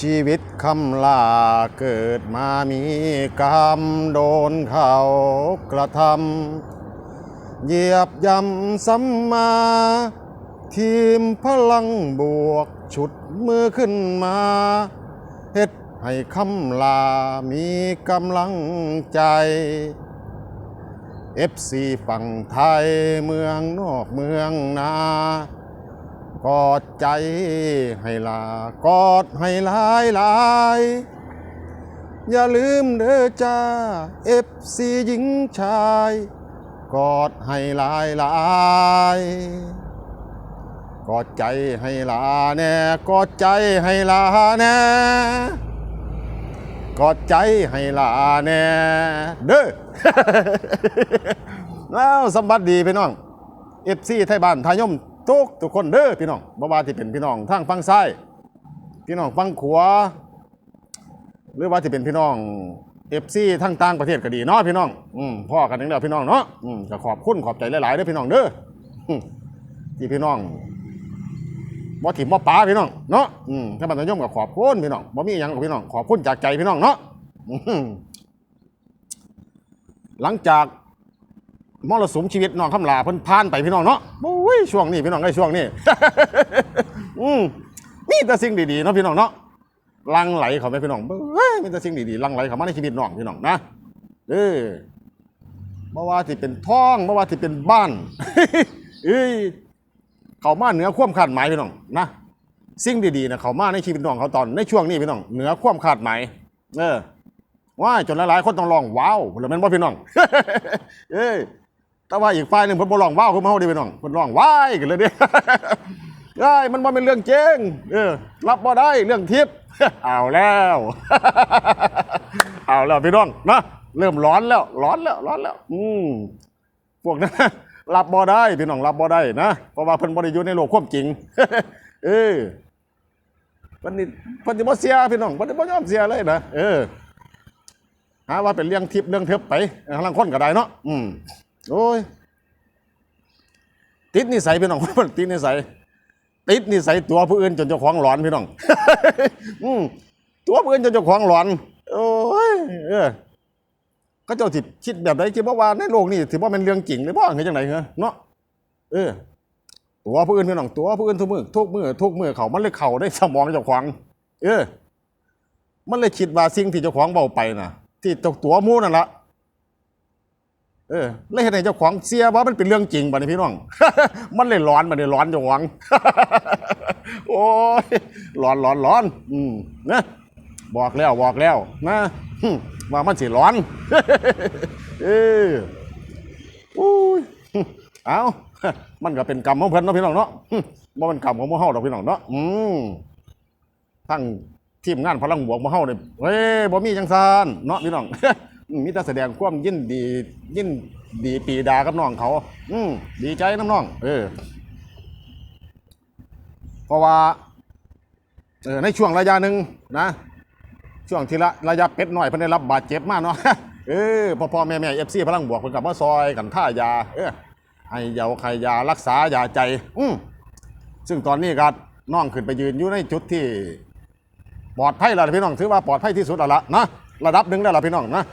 ชีวิตคำลาเกิดมามีกรรมโดนเขากระทำเหยียบย่ำซ้ำมา ทีมพลังบวกฉุดมือขึ้นมาเฮ็ดให้คำลามีกำลังใจ FC ฝั่งไทยเมืองนอกเมืองนา กอดใจให้ลากอดให้หลายหลายอย่าลืมเด้อจ้า FC หญิงชาย กอดให้หลายหลายกอดใจให้ลาแน่กอดใจให้ลาแน่กอดใจให้ลาแน่เด้อแล้วสมบัติดีพี่น้องเอฟซีไทยบ้านไทยยม ทุกทุกคนเด้อพี่น้องบ่ว่าที่เป็นพี่น้องทางฝั่งซ้ายพี่น้องฝั่งขวาหรือว่าที่เป็นพี่น้องเอฟซีทั้งต่างประเทศก็ดีเนาะพี่น้องอืมพ่อกันนึงแล้วพี่น้องเนาะอืมก็ขอบคุณขอบใจหลายๆเด้อพี่น้องเด้อที่พี่น้องบ่ถิ่มบ่ป๋าพี่น้องเนาะอืมถ้าบ้านไทยยมก็ขอบคุณพี่น้องบ่มีหยังหรอกพี่น้องขอบคุณจากใจพี่น้องเนาะหลังจาก มรสุมชีวิตน้องคำลาเพิ่นผ่านไปพี่น้องเนาะโอ้ยช่วงนี้พี่น้องไอ้ช่วงนี้ อืมมีแต่สิ่งดีๆเนาะพี่น้องเนาะลังไหลเขาไหมพี่น้องเฮ้ยมีแต่สิ่งดีๆลังไหลเขามาในชีวิตน้องพี่น้องนะเออบ่ว่าที่เป็นท้องบ่ว่าที่เป็นบ้านเอ้ยเขามาเหนือความคาดหมายพี่น้องนะสิ่งดีๆนะเขามาในชีวิตน้องเขาตอนในช่วงนี้พี่น้องเหนือความคาดหมายเออว่าจนหลายๆคนต้องร้องว้าวแล้วแม่นบ่พี่น้องเอ้ย แต่ว่าอีกฝ่ายหนึ่งเพิ่นบ่ร้องว้าวคือมเฮาเด้พี่น้องเพิ่นร้องว้ายกันเลยเด้เอ้มันบ่เป็นเรื่องจริงเออรับบ่ได้เรื่องทิพย์เอาแล้ว เอาแล้วพี่น้องนะเริ่มร้อนแล้วร้อนแล้วร้อนแล้ว อืมพวกนั้นรับบ่ได้พี่น้องรับบ่ได้นะเพราะว่าเพิ่นบ่ได้อยู่ในโลกความจริง เออเพิ่นนี่เพิ่นสิบ่เสียพี่น้องเพิ่นสิบ่ยอมเสียเลยนะเออหาว่าเป็นเรื่องทิพย์เรื่องเทิพย์ไปทางลังคนก็ได้เนาะอืม โอ้ย ติดนิสัยพี่น้องติดนิสัย ติดนิสัยตัวผู้อื่นจนเจ้าของหลอนพี่น้องอืมตัวผู้อื่นจนเจ้าของหลอน โอ้ยเออก็เจ้าสิคิดแบบไหนคิดว่าว่าในโลกนี้ถือว่าเป็นเรื่องจริงหรือบ่เงี้ยจังไหนเหรอเนาะเออตัวผู้อื่นพี่น้องตัวผู้อื่นทุกมือทุกมือทุกมือเขามันเลยเข่าได้สมองเจ้าของเออ มันเลยคิดว่าสิ่งที่เจ้าของเบาไปน่ะที่ตัวมูนั่นละ เออเลยเห็นให้เจ้าของเสียว่ามันเป็นเรื่องจริงบ่เนี่ยพี่น้อง มันเลยร้อนมันเลยร้อนเจ้าของโอ้ยร้อนร้อนร้อน อืมนะบอกแล้วบอกแล้วนะว่ามันสิร้อน เอออุ้ยเอามันก็เป็นกรรมของเพิ่นเนาะพี่น้องเนาะหึบ่เป็นกรรมของหมู่เฮาดอกพี่น้องเนาะอืมทั้งทีมงานพลังบวกหมู่เฮาเนี่ยเฮ้ยบ่มีจังซานเนาะพี่น้อง มมีแต่แสดงความยินดี ยินดีปีดากับน้องเขา อืมดีใจน้ำน้อง เออ เพราะว่าเออในช่วงระยะหนึ่งนะช่วงที่ละระยะเป็ดหน่อยเพิ่นได้รับบาดเจ็บมากเนาะเออพ่อพ่อแม่แม่เอฟซีพลังบวกเพิ่นกลับมาซอยกันท่ายา เออให้ยาให้ยารักษายาใจ อืมซึ่งตอนนี้ก็น้องขึ้นไปยืนอยู่ในจุดที่ ปลอดภัยแล้วล่ะพี่น้องถือว่าปลอดภัยที่สุดแล้วละนะระดับหนึ่งแล้วล่ะพี่น้องนะ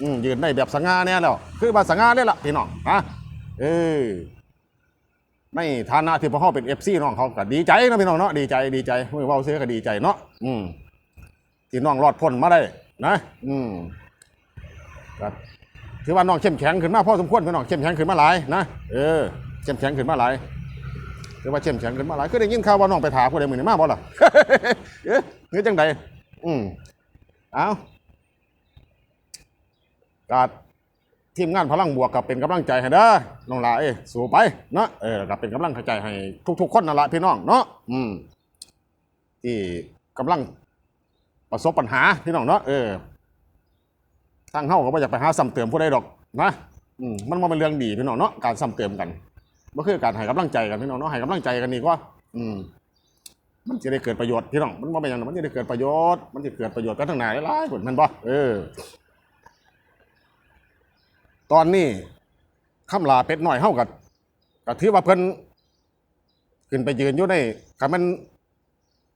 อืมยืนได้แบบสง่าเนี่ยแล้วคือว่าสง่าเลยล่ะพี่น้องนะเออในฐานะที่พวกเขาเป็นเอฟซีน้องเขาก็ดีใจนะพี่น้องเนาะดีใจดีใจเมื่อเว่าเสียก็ดีใจเนาะอืมที่น้องรอดพ้นมาได้นะอืมครับถือว่าน้องเข้มแข็งขึ้นมาพอสมควรพี่น้องเข้มแข็งขึ้นมาหลายนะเออเข้มแข็งขึ้นมาหลายถือว่าเข้มแข็งขึ้นมาหลายคือได้ยินข่าวว่าน้องไปถามผู้ใดมือนี่มาบ่ล่ะเอ๊ะเงี้ยจังใดอืมเอา กาทีมงานพลังบวกกับเป็นกำลังใจให้เด้อน้องหลาเอ้ยสู้ไปเนาะเออกับเป็นกำลังใจให้ทุก ๆ คนนั่นแหละพี่น้องเนาะอืมที่กำลังประสบปัญหาพี่น้องเนาะเออทางเฮาก็บ่อยากไปหาซ้ำเติมผู้ใดดอกนะอืมมันบ่เป็นเรื่องดีพี่น้องเนาะการซ้ำเติมกันบ่คือการให้กำลังใจกันพี่น้องเนาะให้กำลังใจกันดีกว่าอืมมันจะได้เกิดประโยชน์พี่น้องมันบ่าเป็นอย่างนั้นมันจะได้เกิดประโยชน์มันจะเกิดประโยชน์กันทั้งหลายหลายคนมันบ่เออ ตอนนี้คำลาเป็ดหน่อยเฮากับก็ถือว่าเพิ่นขึ้นไปยืนอยู่ในคันมัน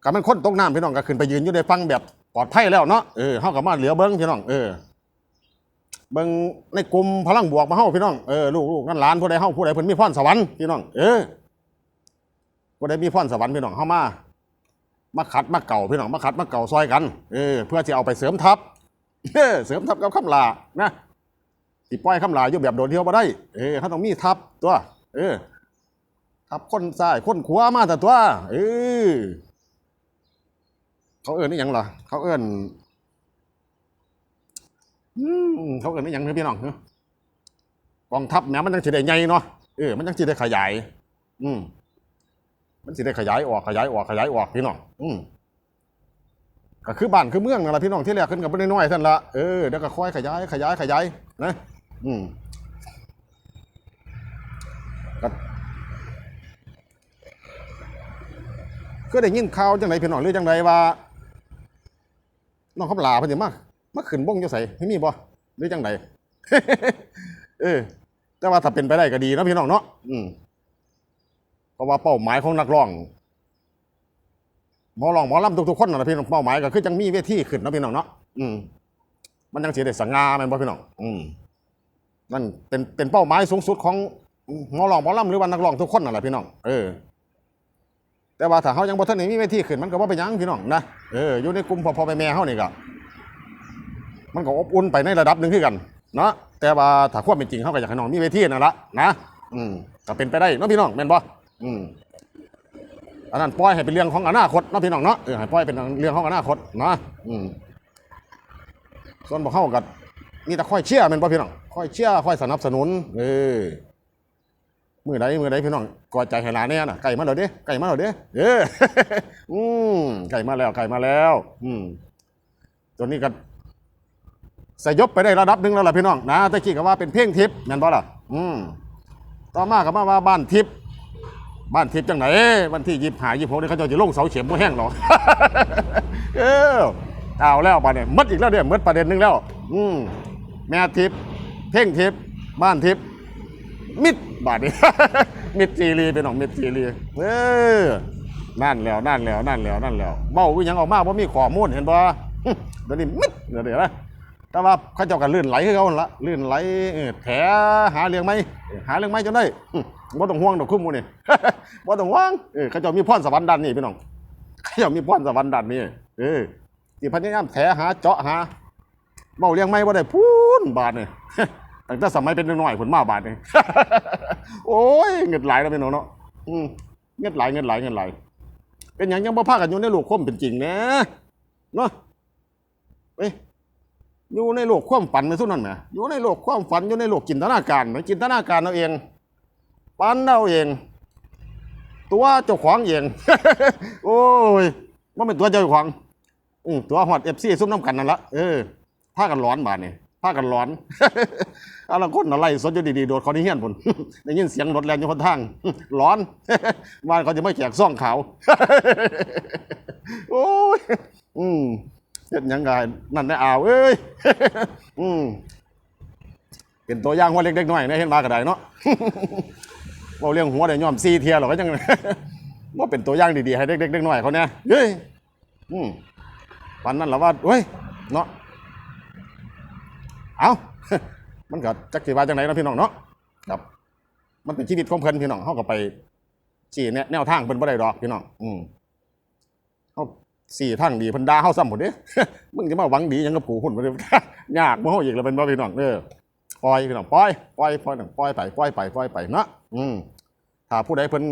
กับมันคนตกน้ำพี่น้องก็ขึ้นไปยืนอยู่ในฟังแบบปลอดภัยแล้วเนาะเออเฮาก็มาเหลือเบิ้งพี่น้องเออเบิ้งในกลุ่มพลังบวกมาเฮาพี่น้องเออลูกลูกนั่นหลานผู้ใดเฮาผู้ใดเพิ่นมีพรสวรรค์พี่น้องเออผู้ใดมีพรสวรรค์พี่น้องเฮามามาขัดมาเก่าพี่น้องมาขัดมาเก่าซอยกันเออเพื่อจะเอาไปเสริมทัพเออเสริมทัพกับคำลานะ สิปล่อยคำลายอยู่แบบโดดเดียวบ่ได้ เออเขาต้องมีทัพตัว เออ ทัพคนซ้ายคนขวามาแต่ตัว เออ เขาเอิ้นนี่ยังล่ะเขาเอิ้นอืมเขาเอิ้นนี่ยังเด้อพี่น้องเนกองทัพแม้มันยังสิได้ใหญ่เนาะ เออ มันยังสิได้ขยาย อืมมันสิได้ขยายออกขยายออกขยายออกพี่น้อง อืมก็คือบ้านคือเมืองนั่นแหละพี่น้องที่แรกขึ้นกับไม่ได้น้อยท่านละเออเดี๋ยวก็ค่อยขยายขยายขยายนะ อืมก็ก็ได้ยินข่าวจังไรพี่น้องหรือจังไรว่าน้องคำลาเพิ่นสิมามาขึ้นบ้งจังไสไม่มีบ่หรือจังไดเออ แต่ว่าถ้าเป็นไปได้ก็ดีนะพี่น้องเนาะอืมเพราะว่าเป้าหมายของนักร้องหมอร้องหมอลำทุกๆคนนะพี่น้องเป้าหมายก็คือจังมีเวทีขึ้นนะพี่น้องเนาะอืมมันยังเสียได้สง่าแม่นบ่พี่น้อง อืม นั่นเป็นเป็นเป้าหมายสูงสุดของหมอร้องหมอลำหรือว่านักร้องทุกคนนั่นแหละพี่น้องเออแต่ว่าถ้าเฮายังบ่ทันได้มีเวทีขึ้นมันก็บ่าเป็นยังพี่น้องนะเอออยู่ในกลุ่มพ่อๆแม่เฮานี่ก็มันก็อบอุ่นไปในระดับหนึ่งคือกันเนาะแต่ว่าถ้าความเป็นจริงเฮาก็อยากให้น้องมีเวทีนั่นละนะอืมก็เป็นไปได้เนาะพี่น้องแม่นบ่อืมอันนั้นปล่อยให้เป็นเรื่องของอนาคตเนาะพี่น้องเนาะเออให้ปล่อยเป็นเรื่องของอนาคตนะอืมส่วนบอกเข้ากับ มีแต่ค่อยเชื่อมันบ่พี่น้องค่อยเชื่อค่อยสนับสนุนเออมือใดมือใดพี่น้องกอดใจให้หลานเนี่ยน่ะไก่มาแล้วเด้ไก่มาแล้วเด้เอออืมไก่มาแล้วไก่มาแล้ว อืมตัวนี้ก็สยบไปได้ระดับหนึ่งแล้วล่ะพี่น้องนะตะกี้ก็ว่าเป็นเพ่งทิพย์แม่นบ่ล่ะอืมต่อมาก็มาว่าบ้านทิพย์บ้านทิพย์จังไหนวันที่ยิบหายยิบหกนี่เขาจะจะลงเสาเข็มบ่แห้งหรอกเออเอาแล้วบ้านเนี่ยมดอีกแล้วเนี่ยมดประเด็นหนึงแล้ว อืม แม่ทิพย์เพ่งทิพย์บ้านทิพย์มิดบาทนี้ มิดจีรีเป็นของมิดจีรีเออนั่นแล้วนั่นแล้วนั่นแล้วนั่นแล้วเบ้าวิยังออกมาเพราะมีข้อมูลเห็นบ่เดี๋ยวนี้มิดเดี๋ยวเดี๋ยวนะแต่ว่าเขาเจ้ากันลื่นไหลคือเขาละลื่นไหลแผลหาเรื่องไหมหาเรื่องไหมจนได้อืมบ่ต้องห่วงดอกคุ้มมูนี่บ่ต้องห่วงเออเขาเจ้ามีพรสวรรค์ด้านนี้พี่น้องเขาเจ้ามีพรสวรรค์ด้านนี้เออที่พยายามแถหาเจาะหาเบ้าเลี้ยงไม่บ่ได้พูน บาทนี่ตั้งแต่สมัยเป็นน้อยๆผลมาบาทนี่โอ้ยเงินหลายแล้วพี่น้องเนาะอืมเงินหลายเงินหลายเงินหลายเป็นอย่างยังบ่พากันอยู่ในโลกความเป็นจริงนะเนาะเอ้ยอยู่ในโลกความฝันไม่สู้นั่นแหมอยู่ในโลกความฝันอยู่ในโลกจินตนาการไหมจินตนาการเอาเองปั้นเอาเอง ตัวเจ้าของเองโอ้ยมันเป็นตัวเจ้าของอืตัวฮอดเอฟซีซุ่มน้ำกันนั่นละเออพากันร้อนบาดนี่ย พากันร้อน เอาละคนอะไรสดอยู่ดีๆโดดเขาที่เฮี้ยนผลได้ยินเสียงรถแล่นอยู่คนทาง ร้อนบ้านเขาจะไม่แจกซ่องขาว โอ้ย อืมเฮ็ดหยังไงนั่นได้อ่าวเอ้ย อืมเป็นตัวอย่างว่าเล็กๆน้อยนะเห็นมากระไดเนาะเราเลี้ยงหัวได้ย่อมซีเทียหรอกก็ยังว่าเป็นตัวอย่างดีๆให้เด็กๆน้อยเขาเนี่ยเฮ้ย อืมวันนั้นเราว่าเฮ้ย เนาะ เอามันก็จักสิว่าจังไหนเนาะพี่น้องเนาะครับ มันเป็นชีวิตของเพิ่นพี่น้องเฮาก็ไปชี้แนแนวทางเพิ่นบ่ได้ดอกพี่น้องอืมเฮาสี่ทางดีเพิ่นด่าเฮาซ้ำหมดเด้มึงจะมาหวังดีหยังกับผูหุ่นบ่ได้ยากบ่เฮาอีกแล้วเป็นบ่พี่น้องเด้อปล่อยพี่น้องปล่อยปล่อยปล่อยปล่อยไปปล่อยไปปล่อยไปเนาะอืมถ้าผู้ใดเพิ่น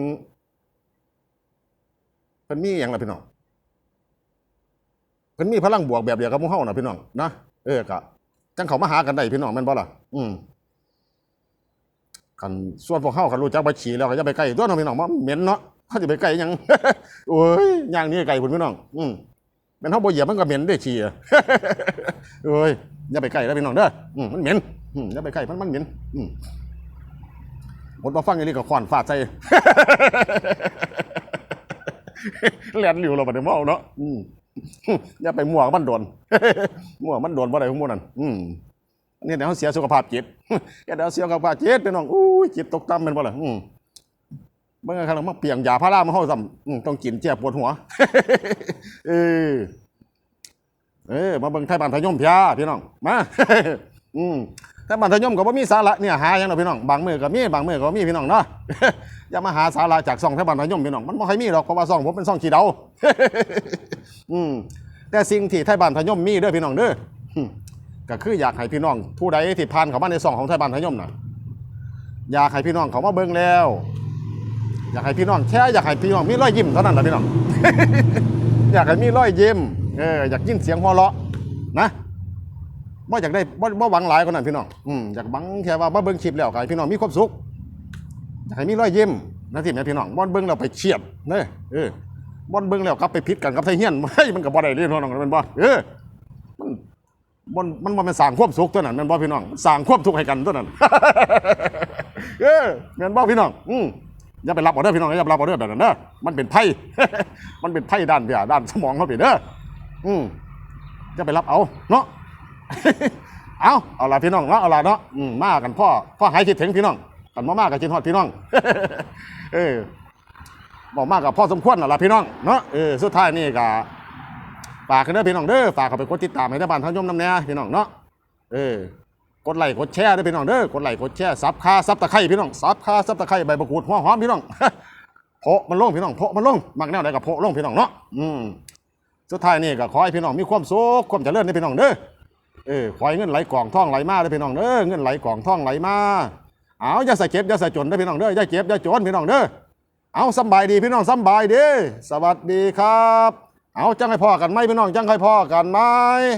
เพิ่นมีหยังล่ะพี่น้องเพิ่นมีพลังบวกแบบเดียวกับหมู่เฮาน่ะพี่น้องนะเออก็ จังเขามาหากันได้พี่น้องแม่นบ่ล่ะอืมกันส่วนพวกเขาคันรู้จักใบฉี่แล้วก็จะไปใกล้ตัวน้องพี่น้องมันเหม็นเนาะเขาจะไปใกล้ยังโอ้ยย่างนี้ไก่พุ่นพี่น้อง อืมเป็นเขาบ่เหยียบมันก็เหม็นได้ฉี่โอ้ยอย่าไปใกล้แล้วพี่น้องเด้ออืมมันเหม็นอืมอย่าไปใกล้มันมันเหม็นอืมหมดมาฟังอย่างนี้ก็ขวานฟาดใส่แลนหลิวเราบัดนี้เมาเนาะอืม อย่าไปมั่วกับมันโดนมั่วมันโดนบ่ได้ของมู่นั่นอืมนี่เดี๋ยวเขาเสียสุขภาพจิตเดี๋ยวเสียสุขภาพจิตพี่น้องอู้ยจิตตกต่ำเป็นบ่ล่ะอืมเมื่อครั้งมาเปลี่ยงยาพารามาเฮาซ้ำต้องกินเจ็บปวดหัว เออ เออ มาเบิ่งไทยบ้านไทยยมพี่พี่น้อง มา อืมไทยบ้านไทยยมก็บ่มีสาระเนี่ยหาหยังดอกพี่น้อง บางมือก็มี บางมือก็บ่มีพี่น้องเนาะ อย่ามาหาสาระจากซองไทยบ้านไทยยมพี่น้องมันบ่ใค่อยมีหรอกเพราะว่าซองผมเป็นซองขี้เดาอืมแต่สิ่งที่ไทยบ้านทยยมมีเด้อพี่น้องเด้อก็คืออยากให้พี่น้องผู้ใดที่ผ่านเข้ามาในซองของไทยบ้านทยยมน่ะอยากให้พี่น้องเขามาเบิ่งแล้ว อยากให้พี่น้องแค่อยากให้พี่น้องมีรอยยิ้มเท่านั้นแหละพี่น้อง อยากให้มีรอยยิ้มเอออยากยินเสียงหัวเราะนะว่อยากได้ว่าว่หวังหลายกว่านั้นพี่น้องอืมอยากหวังแค่ว่ามาเบิ่งคลิปแล้วก็ให้พี่น้องมีความสุข อยากให้มีรอยยิ้มนะที่แม่พี่น้องบ่เบิ่งแล้วไปเฉียดเด้อเออบ่เบิ่งแล้วกลับไปพิษกันกับไทเฮียนเฮ้ยมันก็บ่ได้เด้อน้องม่นบ่เออมันมันมันบ่แม่นสร้างความสุขตัวนั้นม่นบ่พี่น้องสร้างความทุกข์ให้กันตัวนั้นเออแม่นบ่พี่น้องอืมอย่าไปรับออเดอร์พี่น้องอย่าไปรับออเดอร์แบบนั้นเด้อมันเป็นไพ่มันเป็นไพ่ด้านเดียด้านสมองเขาไปเด้ออืมจะไปรับเอาเนาะเอาเอาละพี่น้องเนาะเอาละเนาะอืมมากันพ่อพ่อหายคิดถึงพี่น้อง กันมามากับจินฮอดพี่น้อง เออบอกมากกับพ่อสมควรน่ะล่ะพี่น้องเนาะเออสุดท้ายนี่ก็ฝากกันเด้อพี่น้องเด้อฝากเข้าไปกดติดตามให้ได้บ้านท่านยมน้ำแน่พี่น้องเนาะเออกดไลค์กดแชร์เด้อพี่น้องเด้อกดไลค์กดแชร์ซับคาซับตะไคร้พี่น้องซับคาซับตะไคร้ใบมะกรูดหัวหอมพี่น้องโพะมันลงพี่น้องโพะมันลงมักแนวใดกับโพะลงพี่น้องเนาะอืมสุดท้ายนี่ก็ขอให้พี่น้องมีความสุขความเจริญในพี่น้องเด้อเออขอให้เงินไหลกล่องท่องไหลมาเด้อพี่น้องเด้อเงินไหลกล่องท่องไหลมา เอาอย่าใส่เก็บอย่าใส่จนได้พี่น้องเด้ออย่าเก็บอย่าจนพี่น้องเด้อเอาสบายดีพี่น้องสบายดี สวัสดีครับ เอาจังให้พ่อกันไหมพี่น้องจังให้พ่อกันไหม